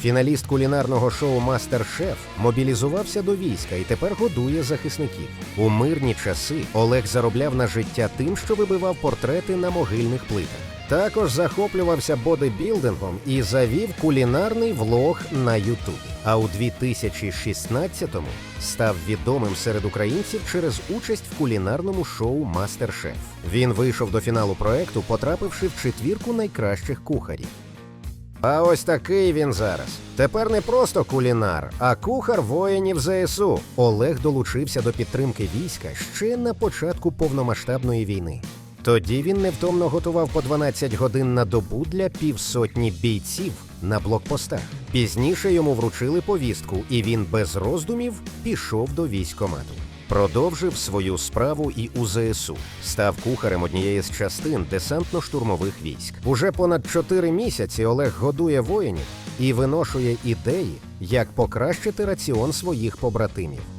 Фіналіст кулінарного шоу Мастер-Шеф мобілізувався до війська і тепер годує захисників. У мирні часи Олег заробляв на життя тим, що вибивав портрети на могильних плитах. Також захоплювався бодибілдингом і завів кулінарний влог на Ютубі. А у 2016-му став відомим серед українців через участь в кулінарному шоу Мастер-Шеф. Він вийшов до фіналу проекту, потрапивши в четвірку найкращих кухарів. А ось такий він зараз. Тепер не просто кулінар, а кухар воїнів ЗСУ. Олег долучився до підтримки війська ще на початку повномасштабної війни. Тоді він невтомно готував по 12 годин на добу для півсотні бійців на блокпостах. Пізніше йому вручили повістку, і він без роздумів пішов до військкомату. Продовжив свою справу і у ЗСУ. Став кухарем однієї з частин десантно-штурмових військ. Уже понад чотири місяці Олег годує воїнів і виношує ідеї, як покращити раціон своїх побратимів.